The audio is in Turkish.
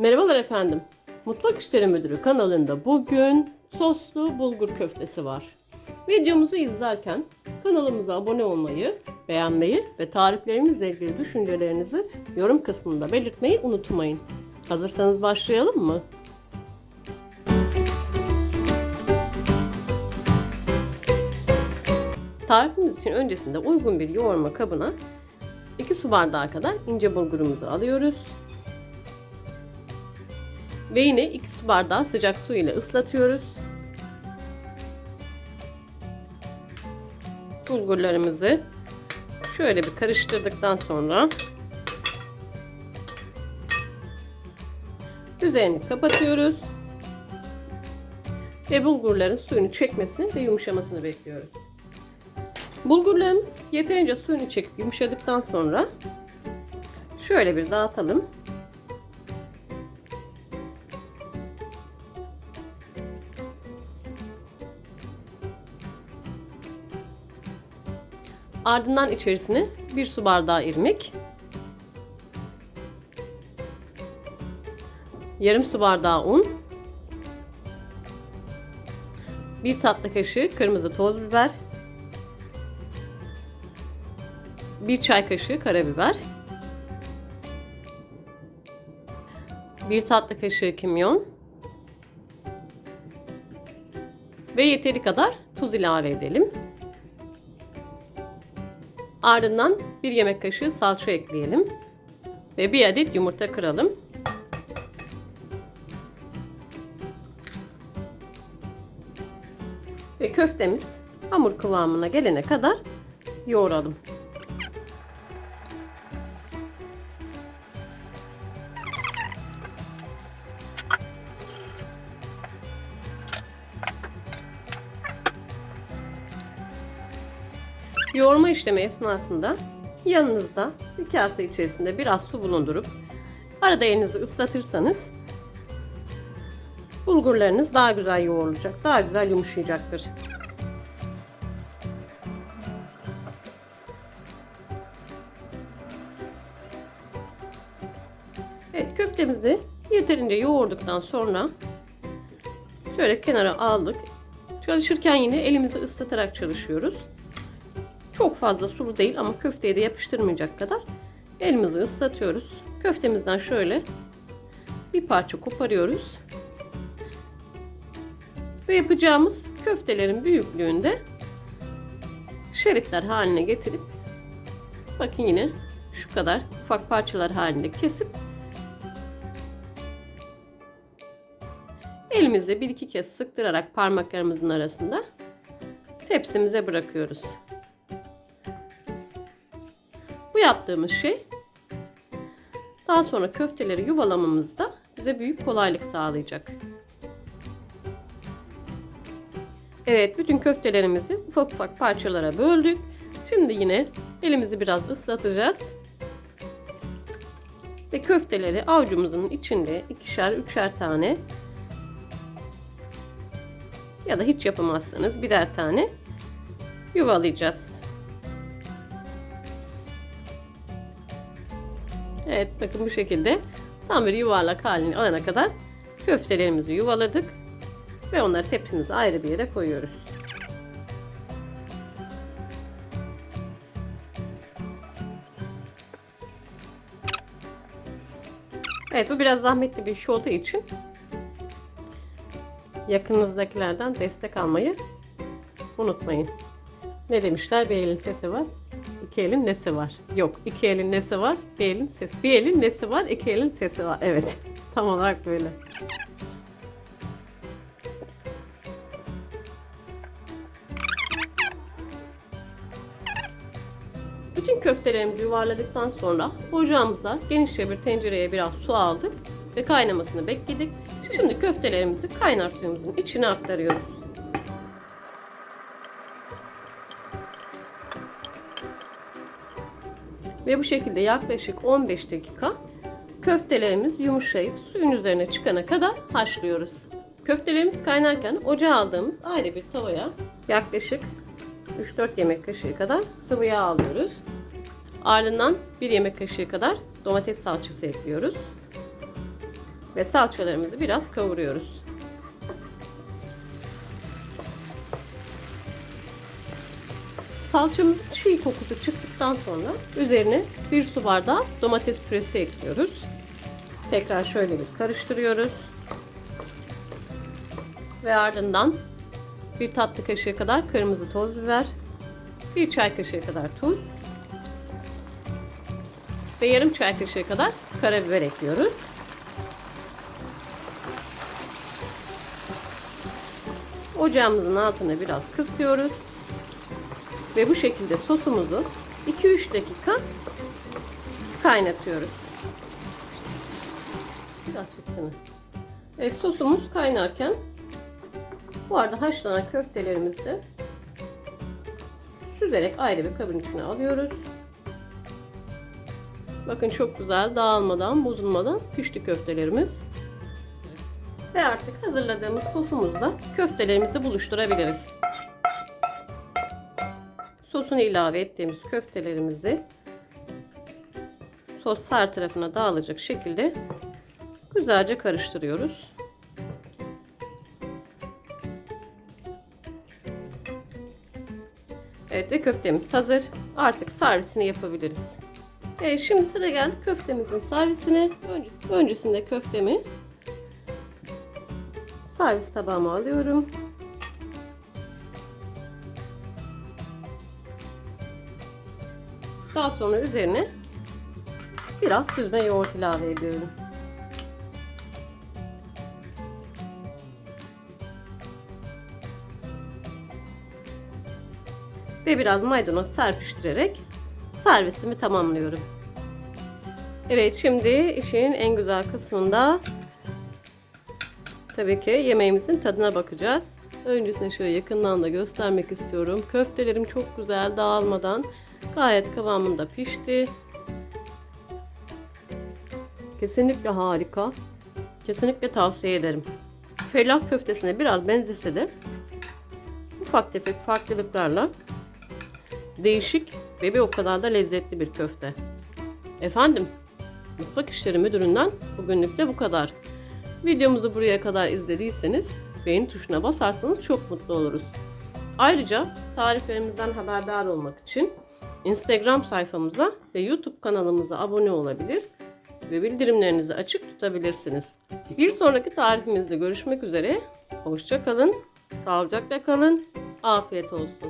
Merhabalar efendim. Mutfak İşleri Müdürü kanalında bugün soslu bulgur köftesi var. Videomuzu izlerken kanalımıza abone olmayı, beğenmeyi ve tariflerimizle ilgili düşüncelerinizi yorum kısmında belirtmeyi unutmayın. Hazırsanız başlayalım mı? Tarifimiz için öncesinde uygun bir yoğurma kabına 2 su bardağı kadar ince bulgurumuzu alıyoruz. Ve yine 2 su bardağı sıcak su ile ıslatıyoruz. Bulgurlarımızı şöyle bir karıştırdıktan sonra üzerini kapatıyoruz. Ve bulgurların suyunu çekmesini ve yumuşamasını bekliyoruz. Bulgurlarımız yeterince suyunu çekip yumuşadıktan sonra şöyle bir dağıtalım. Ardından içerisine bir su bardağı irmik, yarım su bardağı un, bir tatlı kaşığı kırmızı toz biber, bir çay kaşığı karabiber, bir tatlı kaşığı kimyon ve yeteri kadar tuz ilave edelim. Ardından bir yemek kaşığı salça ekleyelim ve bir adet yumurta kıralım. Ve köftemiz hamur kıvamına gelene kadar yoğuralım. Yoğurma işlemi esnasında yanınızda bir kase içerisinde biraz su bulundurup arada elinizi ıslatırsanız bulgurlarınız daha güzel yoğrulacak, daha güzel yumuşayacaktır. Evet köftemizi yeterince yoğurduktan sonra şöyle kenara aldık. Çalışırken yine elimizi ıslatarak çalışıyoruz. Çok fazla sulu değil ama köfteye de yapıştırmayacak kadar elimizi ıslatıyoruz. Köftemizden şöyle bir parça koparıyoruz. Ve yapacağımız köftelerin büyüklüğünde şeritler haline getirip bakın yine şu kadar ufak parçalar halinde kesip elimizle bir iki kez sıktırarak parmaklarımızın arasında tepsimize bırakıyoruz. Yaptığımız şey daha sonra köfteleri yuvalamamızda bize büyük kolaylık sağlayacak. Evet, bütün köftelerimizi ufak ufak parçalara böldük. Şimdi yine elimizi biraz ıslatacağız. Ve köfteleri avucumuzun içinde ikişer, üçer tane ya da hiç yapamazsanız birer tane yuvalayacağız. Evet bakın bu şekilde tam bir yuvarlak halini alana kadar köftelerimizi yuvaladık ve onları tepsimize ayrı bir yere koyuyoruz. Evet bu biraz zahmetli bir iş olduğu için yakınınızdakilerden destek almayı unutmayın. Ne demişler? Bir elin sesi var, iki elin nesi var? Yok, iki elin nesi var, bir elin sesi. Bir elin nesi var, iki elin sesi var. Evet, tam olarak böyle. Bütün köftelerimizi yuvarladıktan sonra ocağımıza genişçe bir tencereye biraz su aldık ve kaynamasını bekledik. Şimdi köftelerimizi kaynar suyumuzun içine aktarıyoruz. Ve bu şekilde yaklaşık 15 dakika köftelerimiz yumuşayıp suyun üzerine çıkana kadar haşlıyoruz. Köftelerimiz kaynarken ocağa aldığımız ayrı bir tavaya yaklaşık 3-4 yemek kaşığı kadar sıvı yağ alıyoruz. Ardından 1 yemek kaşığı kadar domates salçası ekliyoruz. Ve salçalarımızı biraz kavuruyoruz. Salçamızın çiğ kokusu çıktıktan sonra üzerine bir su bardağı domates püresi ekliyoruz. Tekrar şöyle bir karıştırıyoruz. Ve ardından bir tatlı kaşığı kadar kırmızı toz biber, bir çay kaşığı kadar tuz ve yarım çay kaşığı kadar karabiber ekliyoruz. Ocağımızın altını biraz kısıyoruz. Ve bu şekilde sosumuzu 2-3 dakika kaynatıyoruz. Biraz çeksene. Ve sosumuz kaynarken bu arada haşlanan köftelerimizi de süzerek ayrı bir kabın içine alıyoruz. Bakın çok güzel dağılmadan, bozulmadan pişti köftelerimiz. Ve artık hazırladığımız sosumuzla köftelerimizi buluşturabiliriz. Sosunu ilave ettiğimiz köftelerimizi sos her tarafına dağılacak şekilde güzelce karıştırıyoruz. Evet ve köftemiz hazır. Artık servisini yapabiliriz. Evet şimdi sıra geldi köftemizin servisine. Önce, öncesinde köftemi servis tabağıma alıyorum. Daha sonra üzerine biraz süzme yoğurt ilave ediyorum. Ve biraz maydanoz serpiştirerek servisimi tamamlıyorum. Evet şimdi işin en güzel kısmında tabii ki yemeğimizin tadına bakacağız. Öncesinde şöyle yakından da göstermek istiyorum. Köftelerim çok güzel dağılmadan gayet kıvamında pişti. Kesinlikle harika. Kesinlikle tavsiye ederim. Fellah köftesine biraz benzese de ufak tefek farklılıklarla değişik ve bir o kadar da lezzetli bir köfte. Efendim, Mutfak İşleri Müdürü'nden bugünlük de bu kadar. Videomuzu buraya kadar izlediyseniz beğeni tuşuna basarsanız çok mutlu oluruz. Ayrıca tariflerimizden haberdar olmak için Instagram sayfamıza ve YouTube kanalımıza abone olabilir ve bildirimlerinizi açık tutabilirsiniz. Bir sonraki tarifimizde görüşmek üzere. Hoşça kalın, sağlıcakla kalın, afiyet olsun.